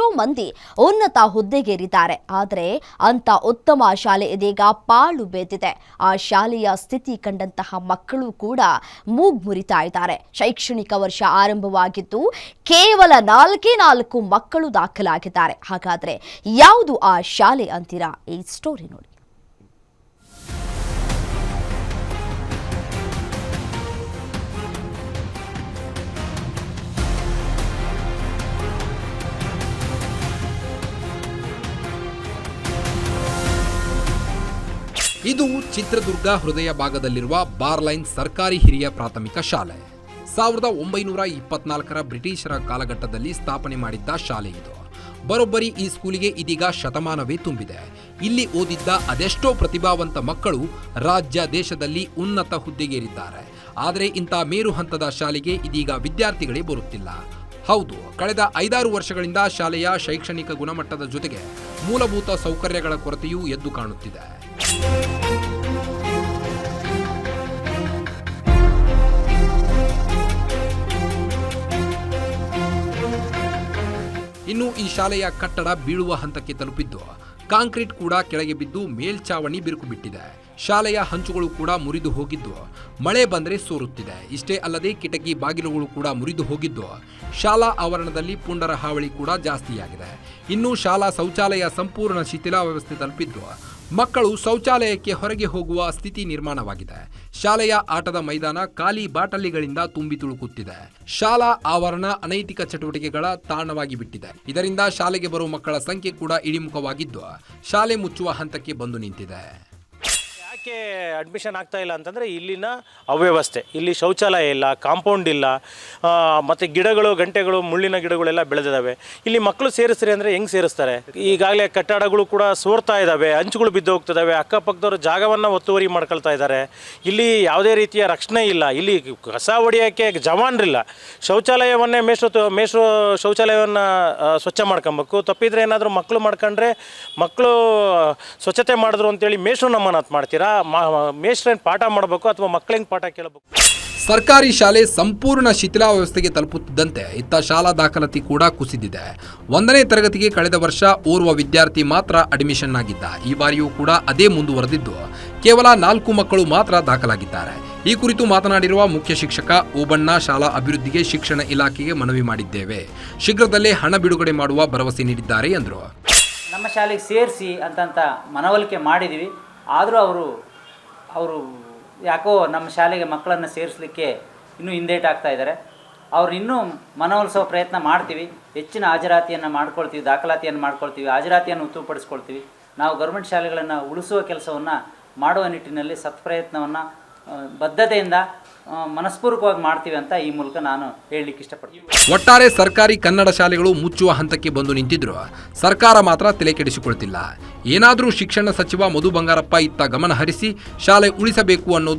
ಎಷ್ಟೋ ಮಂದಿ ಉನ್ನತ ಹುದ್ದೆಗೇರಿದ್ದಾರೆ. ಆದರೆ ಅಂತ ಉತ್ತಮ ಶಾಲೆ ಇದೀಗ ಪಾಳು ಬೇದಿದೆ. ಆ ಶಾಲೆಯ ಸ್ಥಿತಿ ಕಂಡಂತಹ ಮಕ್ಕಳು ಕೂಡ ಮೂಗ್ ಮುರಿತಾ ಇದ್ದಾರೆ. ಶೈಕ್ಷಣಿಕ ವರ್ಷ ಆರಂಭವಾಗಿದ್ದು ಕೇವಲ ನಾಲ್ಕೇ ನಾಲ್ಕು ಮಕ್ಕಳು ದಾಖಲಾಗಿದ್ದಾರೆ. ಹಾಗಾದ್ರೆ ಯಾವುದು ಆ ಶಾಲೆ ಅಂತೀರಾ? ಈ ಸ್ಟೋರಿ ನೋಡಿ. ಇದು ಚಿತ್ರದುರ್ಗ ಹೃದಯ ಭಾಗದಲ್ಲಿರುವ ಬಾರ್ಲೈನ್ ಸರ್ಕಾರಿ ಹಿರಿಯ ಪ್ರಾಥಮಿಕ ಶಾಲೆ. ಸಾವಿರದ ಒಂಬೈನೂರ ಇಪ್ಪತ್ನಾಲ್ಕರ ಬ್ರಿಟಿಷರ ಕಾಲಘಟ್ಟದಲ್ಲಿ ಸ್ಥಾಪನೆ ಮಾಡಿದ್ದ ಶಾಲೆ ಇದು. ಬರೋಬ್ಬರಿ ಈ ಸ್ಕೂಲಿಗೆ ಇದೀಗ ಶತಮಾನವೇ ತುಂಬಿದೆ. ಇಲ್ಲಿ ಓದಿದ್ದ ಅದೆಷ್ಟೋ ಪ್ರತಿಭಾವಂತ ಮಕ್ಕಳು ರಾಜ್ಯ ದೇಶದಲ್ಲಿ ಉನ್ನತ ಹುದ್ದೆಗೇರಿದ್ದಾರೆ. ಆದರೆ ಇಂಥ ಮೇರು ಹಂತದ ಶಾಲೆಗೆ ಇದೀಗ ವಿದ್ಯಾರ್ಥಿಗಳೇ ಬರುತ್ತಿಲ್ಲ. ಹೌದು, ಕಳೆದ ಐದಾರು ವರ್ಷಗಳಿಂದ ಶಾಲೆಯ ಶೈಕ್ಷಣಿಕ ಗುಣಮಟ್ಟದ ಜೊತೆಗೆ ಮೂಲಭೂತ ಸೌಕರ್ಯಗಳ ಕೊರತೆಯೂ ಎದ್ದು ಕಾಣುತ್ತಿದೆ. ಇನ್ನು ಈ ಶಾಲೆಯ ಕಟ್ಟಡ ಬೀಳುವ ಹಂತಕ್ಕೆ ತಲುಪಿದ್ದು, ಕಾಂಕ್ರೀಟ್ ಕೂಡ ಕೆಳಗೆ ಬಿದ್ದು ಮೇಲ್ಚಾವಣಿ ಬಿರುಕು ಬಿಟ್ಟಿದೆ. ಶಾಲೆಯ ಹಂಚುಗಳು ಕೂಡ ಮುರಿದು ಹೋಗಿದ್ದು. ಮಳೆ ಬಂದರೆ ಸೋರುತ್ತಿದೆ. ಇಷ್ಟೇ ಅಲ್ಲದೆ ಕಿಟಕಿ ಬಾಗಿಲುಗಳು ಕೂಡ ಮುರಿದು ಹೋಗಿದ್ದು. ಶಾಲಾ ಆವರಣದಲ್ಲಿ ಪುಂಡರ ಹಾವಳಿ ಕೂಡ ಜಾಸ್ತಿಯಾಗಿದೆ. ಇನ್ನು ಶಾಲಾ ಶೌಚಾಲಯ ಸಂಪೂರ್ಣ ಶಿಥಿಲಾವಸ್ಥೆ ತಲುಪಿದ್ದು. ಮಕ್ಕಳು ಶೌಚಾಲಯಕ್ಕೆ ಹೊರಗೆ ಹೋಗುವ ಸ್ಥಿತಿ ನಿರ್ಮಾಣವಾಗಿದೆ. ಶಾಲೆಯ ಆಟದ ಮೈದಾನ ಖಾಲಿ ಬಾಟಲಿಗಳಿಂದ ತುಂಬಿ ತುಳುಕುತ್ತಿದೆ. ಶಾಲಾ ಆವರಣ ಅನೈತಿಕ ಚಟುವಟಿಕೆಗಳ ತಾಣವಾಗಿ ಬಿಟ್ಟಿದೆ. ಇದರಿಂದ ಶಾಲೆಗೆ ಬರುವ ಮಕ್ಕಳ ಸಂಖ್ಯೆ ಕೂಡ ಇಳಿಮುಖವಾಗಿದ್ದು. ಶಾಲೆ ಮುಚ್ಚುವ ಹಂತಕ್ಕೆ ಬಂದು ನಿಂತಿದೆ. ಯಾಕೆ ಅಡ್ಮಿಷನ್ ಆಗ್ತಾ ಇಲ್ಲ ಅಂತಂದರೆ ಇಲ್ಲಿನ ಅವ್ಯವಸ್ಥೆ. ಇಲ್ಲಿ ಶೌಚಾಲಯ ಇಲ್ಲ ಕಾಂಪೌಂಡ್ ಇಲ್ಲ ಮತ್ತು ಗಿಡಗಳು, ಗಂಟೆಗಳು, ಮುಳ್ಳಿನ ಗಿಡಗಳೆಲ್ಲ ಬೆಳೆದಿದ್ದಾವೆ. ಇಲ್ಲಿ ಮಕ್ಕಳು ಸೇರಿಸ್ರಿ ಅಂದರೆ ಹೆಂಗೆ ಸೇರಿಸ್ತಾರೆ? ಈಗಾಗಲೇ ಕಟ್ಟಡಗಳು ಕೂಡ ಸೋರ್ತಾ ಇದ್ದಾವೆ ಹಂಚುಗಳು ಬಿದ್ದು ಹೋಗ್ತಿದ್ದಾವೆ, ಅಕ್ಕಪಕ್ಕದವರು ಜಾಗವನ್ನು ಒತ್ತುವರಿ ಮಾಡ್ಕೊಳ್ತಾ ಇದ್ದಾರೆ. ಇಲ್ಲಿ ಯಾವುದೇ ರೀತಿಯ ರಕ್ಷಣೆ ಇಲ್ಲ. ಇಲ್ಲಿ ಕಸ ಹೊಡಿಯೋಕ್ಕೆ ಜವಾನ್ರಿಲ್ಲ. ಶೌಚಾಲಯವನ್ನೇ ಮೇಷ್ಟ್ರು ಮೇಷ್ಟ್ರು ಶೌಚಾಲಯವನ್ನು ಸ್ವಚ್ಛ ಮಾಡ್ಕೊಬೇಕು. ತಪ್ಪಿದ್ರೆ ಏನಾದರೂ ಮಕ್ಕಳು ಮಾಡ್ಕೊಂಡ್ರೆ ಮಕ್ಕಳು ಸ್ವಚ್ಛತೆ ಮಾಡಿದ್ರು ಅಂತೇಳಿ ಮೇಷ್ಟ್ರು ನಮ್ಮನ್ನು ಮಾಡ್ತೀರಾ? ಮೇಷ್ರೇನು ಪಾಠ ಮಾಡಬೇಕು ಅಥವಾ ಮಕ್ಕಳಿಗೆ ಪಾಠ ಕೇಳಬೇಕು? ಸರ್ಕಾರಿ ಶಾಲೆ ಸಂಪೂರ್ಣ ಶಿಥಿಲಾವಸ್ಥೆಗೆ ತಲುಪುತ್ತಿದ್ದಂತೆ ಇತ್ತ ಶಾಲಾ ದಾಖಲಾತಿ ಕೂಡ ಕುಸಿದಿದೆ. ಒಂದನೇ ತರಗತಿಗೆ ಕಳೆದ ವರ್ಷ ಓರ್ವ ವಿದ್ಯಾರ್ಥಿ ಮಾತ್ರ ಅಡ್ಮಿಷನ್ ಆಗಿದ್ದ. ಈ ಬಾರಿಯೂ ಕೂಡ ಅದೇ ಮುಂದುವರೆದಿದ್ದು ಕೇವಲ ನಾಲ್ಕು ಮಕ್ಕಳು ಮಾತ್ರ ದಾಖಲಾಗಿದ್ದಾರೆ. ಈ ಕುರಿತು ಮಾತನಾಡಿರುವ ಮುಖ್ಯ ಶಿಕ್ಷಕ ಓಬಣ್ಣ ಶಾಲಾ ಅಭಿವೃದ್ಧಿಗೆ ಶಿಕ್ಷಣ ಇಲಾಖೆಗೆ ಮನವಿ ಮಾಡಿದ್ದೇವೆ. ಶೀಘ್ರದಲ್ಲೇ ಹಣ ಬಿಡುಗಡೆ ಮಾಡುವ ಭರವಸೆ ನೀಡಿದ್ದಾರೆ ಎಂದರು. ನಮ್ಮ ಶಾಲೆಗೆ ಸೇರಿಸಿ ಅಂತಂತ ಮನವೊಲಿಕೆ ಮಾಡಿದೀವಿ. ಆದರೂ ಅವರು ಅವರು ಯಾಕೋ ನಮ್ಮ ಶಾಲೆಗೆ ಮಕ್ಕಳನ್ನು ಸೇರಿಸಲಿಕ್ಕೆ ಇನ್ನೂ ಹಿಂದೇಟ್ ಆಗ್ತಾ ಇದ್ದಾರೆ ಅವ್ರು ಇನ್ನೂ ಮನವೊಲಿಸೋ ಪ್ರಯತ್ನ ಮಾಡ್ತೀವಿ. ಹೆಚ್ಚಿನ ಹಾಜರಾತಿಯನ್ನು ಮಾಡ್ಕೊಳ್ತೀವಿ, ದಾಖಲಾತಿಯನ್ನು ಮಾಡ್ಕೊಳ್ತೀವಿ, ಹಾಜರಾತಿಯನ್ನು ಉತ್ತಮಪಡಿಸ್ಕೊಳ್ತೀವಿ ನಾವು ಗೌರ್ಮೆಂಟ್ ಶಾಲೆಗಳನ್ನು ಉಳಿಸುವ ಕೆಲಸವನ್ನು ಮಾಡುವ ನಿಟ್ಟಿನಲ್ಲಿ ಸತ್ಪ್ರಯತ್ನವನ್ನು ಬದ್ಧತೆಯಿಂದ ಮನಸ್ಪೂರ್ವಕವಾಗಿ ಮಾಡ್ತೀವಿ ಅಂತ ಈ ಮೂಲಕ ನಾನು ಹೇಳಲಿಕ್ಕೆ ಇಷ್ಟಪಡ್ತೀನಿ. ಒಟ್ಟಾರೆ ಸರ್ಕಾರಿ ಕನ್ನಡ ಶಾಲೆಗಳು ಮುಚ್ಚುವ ಹಂತಕ್ಕೆ ಬಂದು ನಿಂತಿದ್ರು. ಸರ್ಕಾರ ಮಾತ್ರ ತಲೆ ಕೆಡಿಸಿಕೊಳ್ತಿಲ್ಲ ಏನಾದರೂ ಶಿಕ್ಷಣ ಸಚಿವ ಮಧು ಬಂಗಾರಪ್ಪ ಇತ್ತ ಗಮನ ಹರಿಸಿ ಶಾಲೆ ಉಳಿಸಬೇಕು ಅನ್ನೋದು